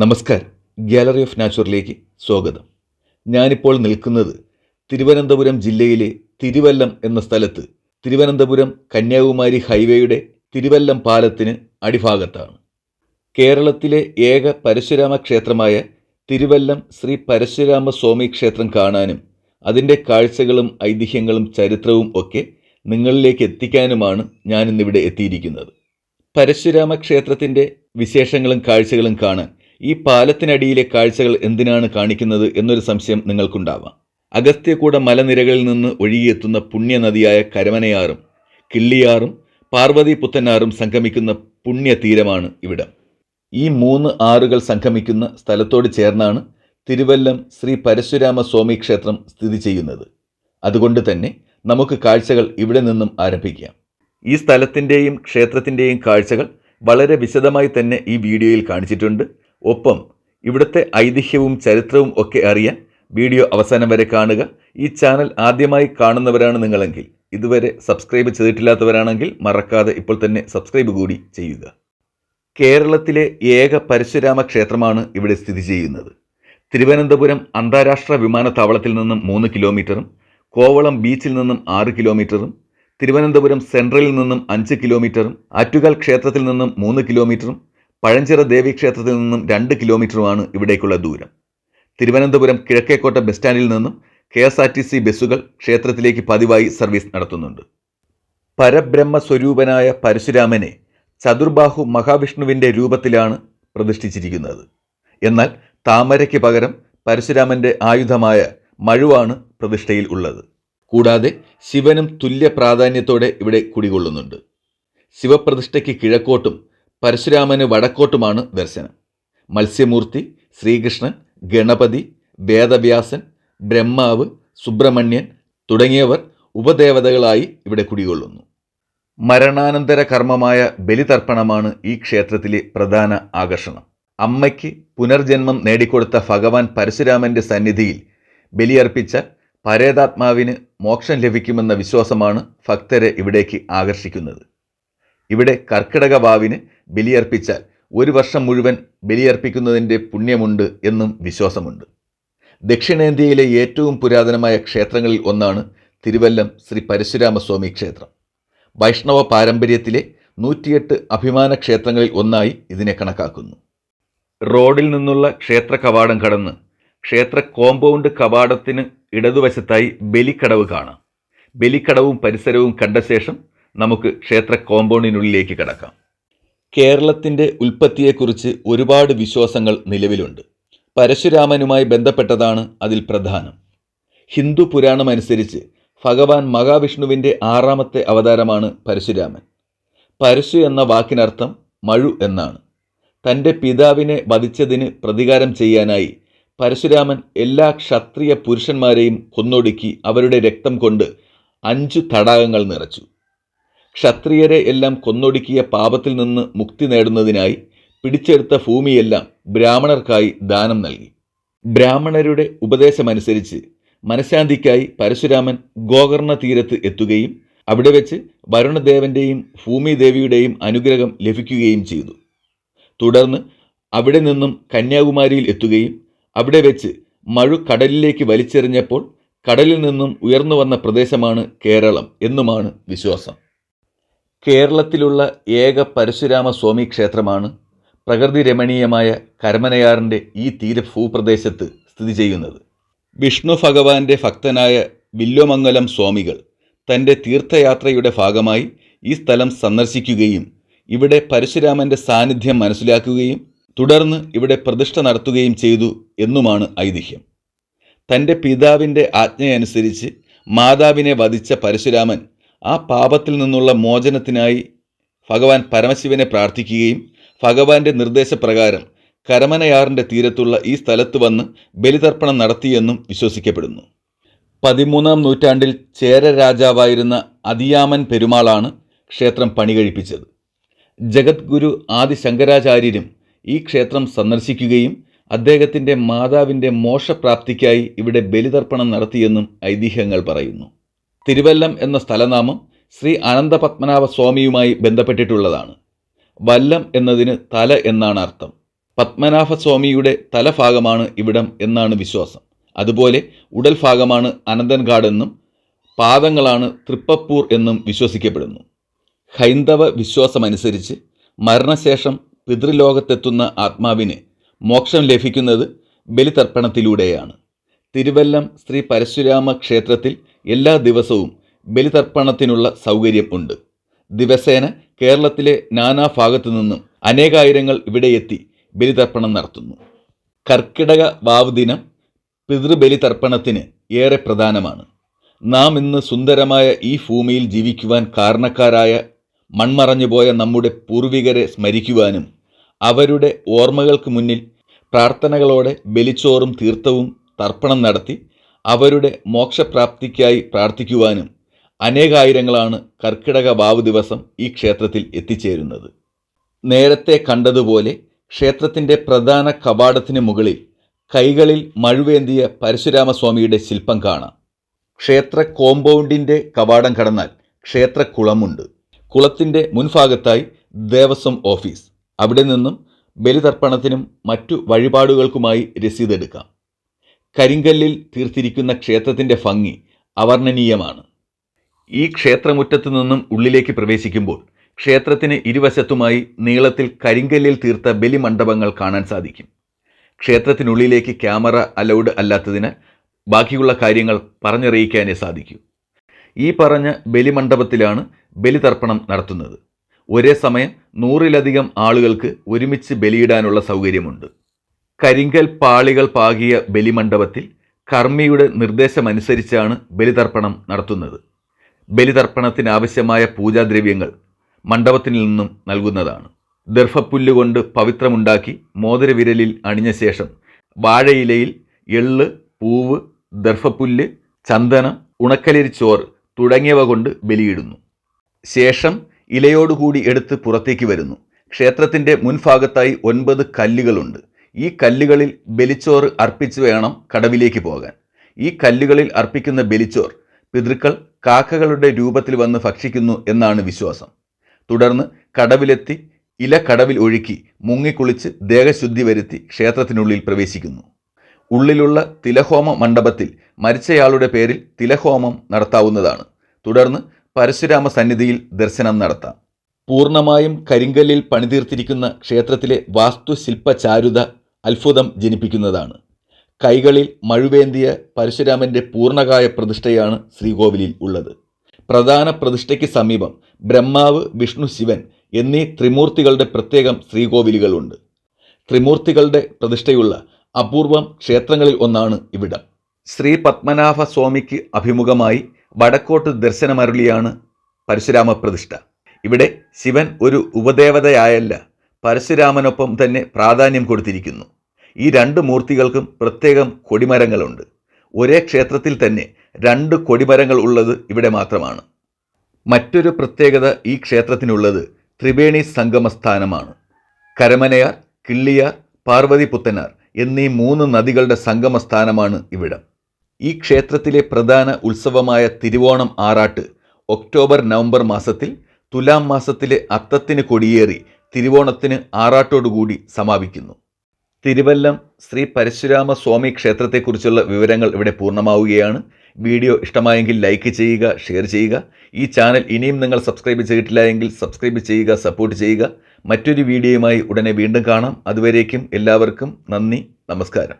നമസ്കാരം. Gallery of നാച്ചുറിലേക്ക് സ്വാഗതം. ഞാനിപ്പോൾ നിൽക്കുന്നത് തിരുവനന്തപുരം ജില്ലയിലെ തിരുവല്ലം എന്ന സ്ഥലത്ത് തിരുവനന്തപുരം കന്യാകുമാരി ഹൈവേയുടെ തിരുവല്ലം പാലത്തിന് അടിഭാഗത്താണ്. കേരളത്തിലെ ഏക പരശുരാമ ക്ഷേത്രമായ തിരുവല്ലം ശ്രീ പരശുരാമ സ്വാമി ക്ഷേത്രം കാണാനും അതിന്റെ കാഴ്ചകളും ഐതിഹ്യങ്ങളും ചരിത്രവും ഒക്കെ നിങ്ങളിലേക്ക് എത്തിക്കാനുമാണ് ഞാനിന്നിവിടെ എത്തിയിരിക്കുന്നത്. പരശുരാമ ക്ഷേത്രത്തിന്റെ വിശേഷങ്ങളും കാഴ്ചകളും കാണാൻ ഈ പാലത്തിനടിയിലെ കാഴ്ചകൾ എന്തിനാണ് കാണിക്കുന്നത് എന്നൊരു സംശയം നിങ്ങൾക്കുണ്ടാവാം. അഗസ്ത്യകൂട മലനിരകളിൽ നിന്ന് ഒഴുകിയെത്തുന്ന പുണ്യനദിയായ കരമനയാറും കിള്ളിയാറും പാർവതി പുത്തനാറും സംഗമിക്കുന്ന പുണ്യതീരമാണ് ഇവിടം. ഈ മൂന്ന് ആറുകൾ സംഗമിക്കുന്ന സ്ഥലത്തോട് ചേർന്നാണ് തിരുവല്ലം ശ്രീ പരശുരാമ സ്വാമി ക്ഷേത്രം സ്ഥിതി ചെയ്യുന്നത്. അതുകൊണ്ട് തന്നെ നമുക്ക് കാഴ്ചകൾ ഇവിടെ നിന്നും ആരംഭിക്കാം. ഈ സ്ഥലത്തിന്റെയും ക്ഷേത്രത്തിന്റെയും കാഴ്ചകൾ വളരെ വിശദമായി തന്നെ ഈ വീഡിയോയിൽ കാണിച്ചിട്ടുണ്ട്. ഒപ്പം ഇവിടുത്തെ ഐതിഹ്യവും ചരിത്രവും ഒക്കെ അറിയാൻ വീഡിയോ അവസാനം വരെ കാണുക. ഈ ചാനൽ ആദ്യമായി കാണുന്നവരാണ് നിങ്ങളെങ്കിൽ ഇതുവരെ സബ്സ്ക്രൈബ് ചെയ്തിട്ടില്ലാത്തവരാണെങ്കിൽ മറക്കാതെ ഇപ്പോൾ തന്നെ സബ്സ്ക്രൈബ് കൂടി ചെയ്യുക. കേരളത്തിലെ ഏക പരശുരാമ ക്ഷേത്രമാണ് ഇവിടെ സ്ഥിതി ചെയ്യുന്നത്. തിരുവനന്തപുരം അന്താരാഷ്ട്ര വിമാനത്താവളത്തിൽ നിന്നും മൂന്ന് കിലോമീറ്ററും കോവളം ബീച്ചിൽ നിന്നും ആറ് കിലോമീറ്ററും തിരുവനന്തപുരം സെൻട്രലിൽ നിന്നും അഞ്ച് കിലോമീറ്ററും ആറ്റുകാൽ ക്ഷേത്രത്തിൽ നിന്നും മൂന്ന് കിലോമീറ്ററും പഴഞ്ചിറ ദേവി ക്ഷേത്രത്തിൽ നിന്നും രണ്ട് കിലോമീറ്ററുമാണ് ഇവിടേക്കുള്ള ദൂരം. തിരുവനന്തപുരം കിഴക്കേക്കോട്ട ബസ് സ്റ്റാൻഡിൽ നിന്നും K S R T C ബസ്സുകൾ ക്ഷേത്രത്തിലേക്ക് പതിവായി സർവീസ് നടത്തുന്നുണ്ട്. പരബ്രഹ്മ സ്വരൂപനായ പരശുരാമനെ ചതുർബാഹു മഹാവിഷ്ണുവിന്റെ രൂപത്തിലാണ് പ്രതിഷ്ഠിച്ചിരിക്കുന്നത്. എന്നാൽ താമരയ്ക്ക് പകരം പരശുരാമന്റെ ആയുധമായ മഴുവാണ് പ്രതിഷ്ഠയിൽ ഉള്ളത്. കൂടാതെ ശിവനും തുല്യ പ്രാധാന്യത്തോടെ ഇവിടെ കുടികൊള്ളുന്നുണ്ട്. ശിവപ്രതിഷ്ഠയ്ക്ക് കിഴക്കോട്ടും പരശുരാമന് വടക്കോട്ടുമാണ് ദർശനം. മത്സ്യമൂർത്തി ശ്രീകൃഷ്ണൻ ഗണപതി വേദവ്യാസൻ ബ്രഹ്മാവ് സുബ്രഹ്മണ്യൻ തുടങ്ങിയവർ ഉപദേവതകളായി ഇവിടെ കുടികൊള്ളുന്നു. മരണാനന്തര കർമ്മമായ ബലിതർപ്പണമാണ് ഈ ക്ഷേത്രത്തിലെ പ്രധാന ആകർഷണം. അമ്മയ്ക്ക് പുനർജന്മം നേടിക്കൊടുത്ത ഭഗവാൻ പരശുരാമന്റെ സന്നിധിയിൽ ബലിയർപ്പിച്ച പരേതാത്മാവിന് മോക്ഷം ലഭിക്കുമെന്ന വിശ്വാസമാണ് ഭക്തരെ ഇവിടേക്ക് ആകർഷിക്കുന്നത്. ഇവിടെ കർക്കിടക വാവിന് ബലിയർപ്പിച്ചാൽ ഒരു വർഷം മുഴുവൻ ബലിയർപ്പിക്കുന്നതിന്റെ പുണ്യമുണ്ട് എന്നും വിശ്വാസമുണ്ട്. ദക്ഷിണേന്ത്യയിലെ ഏറ്റവും പുരാതനമായ ക്ഷേത്രങ്ങളിൽ ഒന്നാണ് തിരുവല്ലം ശ്രീ പരശുരാമസ്വാമി ക്ഷേത്രം. വൈഷ്ണവ പാരമ്പര്യത്തിലെ നൂറ്റിയെട്ട് അഭിമാന ക്ഷേത്രങ്ങളിൽ ഒന്നായി ഇതിനെ കണക്കാക്കുന്നു. റോഡിൽ നിന്നുള്ള ക്ഷേത്ര കവാടം കടന്ന് ക്ഷേത്ര കോമ്പൗണ്ട് കവാടത്തിന് ഇടതുവശത്തായി ബലിക്കടവ് കാണാം. ബലിക്കടവും പരിസരവും കണ്ട ശേഷം നമുക്ക് ക്ഷേത്ര കോമ്പൗണ്ടിനുള്ളിലേക്ക് കടക്കാം. കേരളത്തിന്റെ ഉൽപ്പത്തിയെക്കുറിച്ച് ഒരുപാട് വിശ്വാസങ്ങൾ നിലവിലുണ്ട്. പരശുരാമനുമായി ബന്ധപ്പെട്ടതാണ് അതിൽ പ്രധാനം. ഹിന്ദു പുരാണമനുസരിച്ച് ഭഗവാൻ മഹാവിഷ്ണുവിന്റെ ആറാമത്തെ അവതാരമാണ് പരശുരാമൻ. പരശു എന്ന വാക്കിനർത്ഥം മഴു എന്നാണ്. തന്റെ പിതാവിനെ വധിച്ചതിന് പ്രതികാരം ചെയ്യാനായി പരശുരാമൻ എല്ലാ ക്ഷത്രിയ പുരുഷന്മാരെയും കൊന്നൊടുക്കി അവരുടെ രക്തം കൊണ്ട് അഞ്ചു തടാകങ്ങൾ നിറച്ചു. ക്ഷത്രിയരെ എല്ലാം കൊന്നൊടുക്കിയ പാപത്തിൽ നിന്ന് മുക്തി നേടുന്നതിനായി പിടിച്ചെടുത്ത ഭൂമിയെല്ലാം ബ്രാഹ്മണർക്കായി ദാനം നൽകി. ബ്രാഹ്മണരുടെ ഉപദേശമനുസരിച്ച് മനഃശാന്തിക്കായി പരശുരാമൻ ഗോകർണ തീരത്ത് എത്തുകയും അവിടെ വെച്ച് വരുണദേവന്റെയും ഭൂമിദേവിയുടെയും അനുഗ്രഹം ലഭിക്കുകയും ചെയ്തു. തുടർന്ന് അവിടെ നിന്നും കന്യാകുമാരിയിൽ എത്തുകയും അവിടെ വെച്ച് മഴു കടലിലേക്ക് വലിച്ചെറിഞ്ഞപ്പോൾ കടലിൽ നിന്നും ഉയർന്നു വന്ന പ്രദേശമാണ് കേരളം എന്നുമാണ് വിശ്വാസം. കേരളത്തിലുള്ള ഏക പരശുരാമ സ്വാമി ക്ഷേത്രമാണ് പ്രകൃതി രമണീയമായ കരമനയാറിന്റെ ഈ തീരഭൂപ്രദേശത്ത് സ്ഥിതി ചെയ്യുന്നത്. വിഷ്ണു ഭഗവാന്റെ ഭക്തനായ വില്ലുമംഗലം സ്വാമികൾ തന്റെ തീർത്ഥയാത്രയുടെ ഭാഗമായി ഈ സ്ഥലം സന്ദർശിക്കുകയും ഇവിടെ പരശുരാമന്റെ സാന്നിധ്യം മനസ്സിലാക്കുകയും തുടർന്ന് ഇവിടെ പ്രതിഷ്ഠ നടത്തുകയും ചെയ്തു എന്നുമാണ് ഐതിഹ്യം. തന്റെ പിതാവിന്റെ ആജ്ഞയനുസരിച്ച് മാതാവിനെ വധിച്ച പരശുരാമൻ ആ പാപത്തിൽ നിന്നുള്ള മോചനത്തിനായി ഭഗവാൻ പരമശിവനെ പ്രാർത്ഥിക്കുകയും ഭഗവാന്റെ നിർദ്ദേശപ്രകാരം കരമനയാറിന്റെ തീരത്തുള്ള ഈ സ്ഥലത്ത് വന്ന് ബലിതർപ്പണം നടത്തിയെന്നും വിശ്വസിക്കപ്പെടുന്നു. പതിമൂന്നാം നൂറ്റാണ്ടിൽ ചേര രാജാവായിരുന്ന അതിയാമൻ പെരുമാളാണ് ക്ഷേത്രം പണികഴിപ്പിച്ചത്. ജഗദ്ഗുരു ആദി ശങ്കരാചാര്യരും ഈ ക്ഷേത്രം സന്ദർശിക്കുകയും അദ്ദേഹത്തിന്റെ മാതാവിന്റെ മോക്ഷപ്രാപ്തിക്കായി ഇവിടെ ബലിതർപ്പണം നടത്തിയെന്നും ഐതിഹ്യങ്ങൾ പറയുന്നു. തിരുവല്ലം എന്ന സ്ഥലനാമം ശ്രീ അനന്തപത്മനാഭ സ്വാമിയുമായി ബന്ധപ്പെട്ടിട്ടുള്ളതാണ്. വല്ലം എന്നതിന് തല എന്നാണ് അർത്ഥം. പത്മനാഭ സ്വാമിയുടെ തലഭാഗമാണ് ഇവിടം എന്നാണ് വിശ്വാസം. അതുപോലെ ഉടൽ ഭാഗമാണ് അനന്തൻകാട് എന്നും പാദങ്ങളാണ് തൃപ്പപ്പൂർ എന്നും വിശ്വസിക്കപ്പെടുന്നു. ഹൈന്ദവ വിശ്വാസമനുസരിച്ച് മരണശേഷം പിതൃലോകത്തെത്തുന്ന ആത്മാവിന് മോക്ഷം ലഭിക്കുന്നത് ബലിതർപ്പണത്തിലൂടെയാണ്. തിരുവല്ലം ശ്രീ പരശുരാമ ക്ഷേത്രത്തിൽ എല്ലാ ദിവസവും ബലിതർപ്പണത്തിനുള്ള സൗകര്യം ഉണ്ട് ദിവസേന കേരളത്തിലെ നാനാ ഭാഗത്തു നിന്നും അനേകായിരങ്ങൾ ഇവിടെ എത്തി ബലിതർപ്പണം നടത്തുന്നു. കർക്കിടക വാവ് ദിനം പിതൃബലിതർപ്പണത്തിന് ഏറെ പ്രധാനമാണ്. നാം ഇന്ന് സുന്ദരമായ ഈ ഭൂമിയിൽ ജീവിക്കുവാൻ കാരണക്കാരായ മൺമറഞ്ഞുപോയ നമ്മുടെ പൂർവികരെ സ്മരിക്കുവാനും അവരുടെ ഓർമ്മകൾക്ക് മുന്നിൽ പ്രാർത്ഥനകളോടെ ബലിച്ചോറും തീർത്ഥവും തർപ്പണം നടത്തി അവരുടെ മോക്ഷപ്രാപ്തിക്കായി പ്രാർത്ഥിക്കുവാനും അനേകായിരങ്ങളാണ് കർക്കിടക വാവ് ദിവസം ഈ ക്ഷേത്രത്തിൽ എത്തിച്ചേരുന്നത്. നേരത്തെ കണ്ടതുപോലെ ക്ഷേത്രത്തിന്റെ പ്രധാന കവാടത്തിന് മുകളിൽ കൈകളിൽ മഴുവേന്തിയ പരശുരാമസ്വാമിയുടെ ശില്പം കാണാം. ക്ഷേത്ര കോമ്പൗണ്ടിന്റെ കവാടം കടന്നാൽ ക്ഷേത്ര കുളമുണ്ട്. കുളത്തിന്റെ മുൻഭാഗത്തായി ദേവസ്വം ഓഫീസ്. അവിടെ നിന്നും ബലിതർപ്പണത്തിനും മറ്റു വഴിപാടുകൾക്കുമായി രസീതെടുക്കാം. കരിങ്കല്ലിൽ തീർത്തിരിക്കുന്ന ക്ഷേത്രത്തിന്റെ ഭംഗി അവർണനീയമാണ്. ഈ ക്ഷേത്രമുറ്റത്തു നിന്നും ഉള്ളിലേക്ക് പ്രവേശിക്കുമ്പോൾ ക്ഷേത്രത്തിന് ഇരുവശത്തുമായി നീളത്തിൽ കരിങ്കല്ലിൽ തീർത്ത ബലിമണ്ഡപങ്ങൾ കാണാൻ സാധിക്കും. ക്ഷേത്രത്തിനുള്ളിലേക്ക് ക്യാമറ അലൗഡ് അല്ലാത്തതിനാൽ ബാക്കിയുള്ള കാര്യങ്ങൾ പറഞ്ഞറിയിക്കാനേ സാധിക്കൂ. ഈ പറഞ്ഞ ബലിമണ്ഡപത്തിലാണ് ബലിതർപ്പണം നടത്തുന്നത്. ഒരേ സമയം നൂറിലധികം ആളുകൾക്ക് ഒരുമിച്ച് ബലിയിടാനുള്ള സൗകര്യമുണ്ട്. കരിങ്കൽ പാളികൾ പാകിയ ബലിമണ്ഡപത്തിൽ കർമ്മിയുടെ നിർദ്ദേശമനുസരിച്ചാണ് ബലിതർപ്പണം നടത്തുന്നത്. ബലിതർപ്പണത്തിനാവശ്യമായ പൂജാദ്രവ്യങ്ങൾ മണ്ഡപത്തിൽ നിന്നും നൽകുന്നതാണ്. ദർഭപ്പുല്ലുകൊണ്ട് പവിത്രമുണ്ടാക്കി മോതിരവിരലിൽ അണിഞ്ഞ ശേഷം വാഴയിലയിൽ എള്ള് പൂവ് ദർഭപ്പുല്ല് ചന്ദനം ഉണക്കലരിച്ചോറ് തുടങ്ങിയവ കൊണ്ട് ബലിയിടുന്നു. ശേഷം ഇലയോടുകൂടി എടുത്ത് പുറത്തേക്ക് വരുന്നു. ക്ഷേത്രത്തിന്റെ മുൻഭാഗത്തായി ഒൻപത് കല്ലുകളുണ്ട്. ഈ കല്ലുകളിൽ ബലിച്ചോറ് അർപ്പിച്ച് വേണം കടവിലേക്ക് പോകാൻ. ഈ കല്ലുകളിൽ അർപ്പിക്കുന്ന ബലിച്ചോർ പിതൃക്കൾ കാക്കകളുടെ രൂപത്തിൽ വന്ന് ഭക്ഷിക്കുന്നു എന്നാണ് വിശ്വാസം. തുടർന്ന് കടവിലെത്തി ഇല കടവിൽ ഒഴുക്കി മുങ്ങിക്കുളിച്ച് ദേഹശുദ്ധി വരുത്തി ക്ഷേത്രത്തിനുള്ളിൽ പ്രവേശിക്കുന്നു. ഉള്ളിലുള്ള തിലഹോമ മണ്ഡപത്തിൽ മരിച്ചയാളുടെ പേരിൽ തിലഹോമം നടത്താവുന്നതാണ്. തുടർന്ന് പരശുരാമ സന്നിധിയിൽ ദർശനം നടത്താം. പൂർണമായും കരിങ്കല്ലിൽ പണിതീർത്തിരിക്കുന്ന ക്ഷേത്രത്തിലെ വാസ്തുശില്പ ചാരുത അത്ഭുതം ജനിപ്പിക്കുന്നതാണ്. കൈകളിൽ മഴുവേന്തിയ പരശുരാമന്റെ പൂർണകായ പ്രതിഷ്ഠയാണ് ശ്രീകോവിലിൽ ഉള്ളത്. പ്രധാന പ്രതിഷ്ഠയ്ക്ക് സമീപം ബ്രഹ്മാവ് വിഷ്ണു ശിവൻ എന്നീ ത്രിമൂർത്തികളുടെ പ്രത്യേകം ശ്രീകോവിലുകളുണ്ട്. ത്രിമൂർത്തികളുടെ പ്രതിഷ്ഠയുള്ള അപൂർവം ക്ഷേത്രങ്ങളിൽ ഒന്നാണ് ഇവിടം. ശ്രീ പത്മനാഭ സ്വാമിക്ക് അഭിമുഖമായി വടക്കോട്ട് ദർശനമരുളിയാണ് പരശുരാമ പ്രതിഷ്ഠ. ഇവിടെ ശിവൻ ഒരു ഉപദേവതയായല്ല പരശുരാമനൊപ്പം തന്നെ പ്രാധാന്യം കൊടുത്തിരിക്കുന്നു. ഈ രണ്ട് മൂർത്തികൾക്കും പ്രത്യേകം കൊടിമരങ്ങളുണ്ട്. ഒരേ ക്ഷേത്രത്തിൽ തന്നെ രണ്ട് കൊടിമരങ്ങൾ ഉള്ളത് ഇവിടെ മാത്രമാണ്. മറ്റൊരു പ്രത്യേകത ഈ ക്ഷേത്രത്തിനുള്ളത് ത്രിവേണി സംഗമസ്ഥാനമാണ്. കരമനയാർ കിള്ളിയാർ പാർവതി പുത്തനാർ എന്നീ മൂന്ന് നദികളുടെ സംഗമസ്ഥാനമാണ് ഇവിടം. ഈ ക്ഷേത്രത്തിലെ പ്രധാന ഉത്സവമായ തിരുവോണം ആറാട്ട് ഒക്ടോബർ നവംബർ മാസത്തിൽ തുലാം മാസത്തിലെ അത്തത്തിന് കൊടിയേറി തിരുവോണത്തിന് ആറാട്ടോടുകൂടി സമാപിക്കുന്നു. തിരുവല്ലം ശ്രീ പരശുരാമ സ്വാമി ക്ഷേത്രത്തെക്കുറിച്ചുള്ള വിവരങ്ങൾ ഇവിടെ പൂർണമാവുകയാണ്. വീഡിയോ ഇഷ്ടമായെങ്കിൽ ലൈക്ക് ചെയ്യുക ഷെയർ ചെയ്യുക. ഈ ചാനൽ ഇനിയും നിങ്ങൾ സബ്സ്ക്രൈബ് ചെയ്തിട്ടില്ല എങ്കിൽ സബ്സ്ക്രൈബ് ചെയ്യുക സപ്പോർട്ട് ചെയ്യുക. മറ്റൊരു വീഡിയോയുമായി ഉടനെ വീണ്ടും കാണാം. അതുവരേക്കും എല്ലാവർക്കും നന്ദി നമസ്കാരം.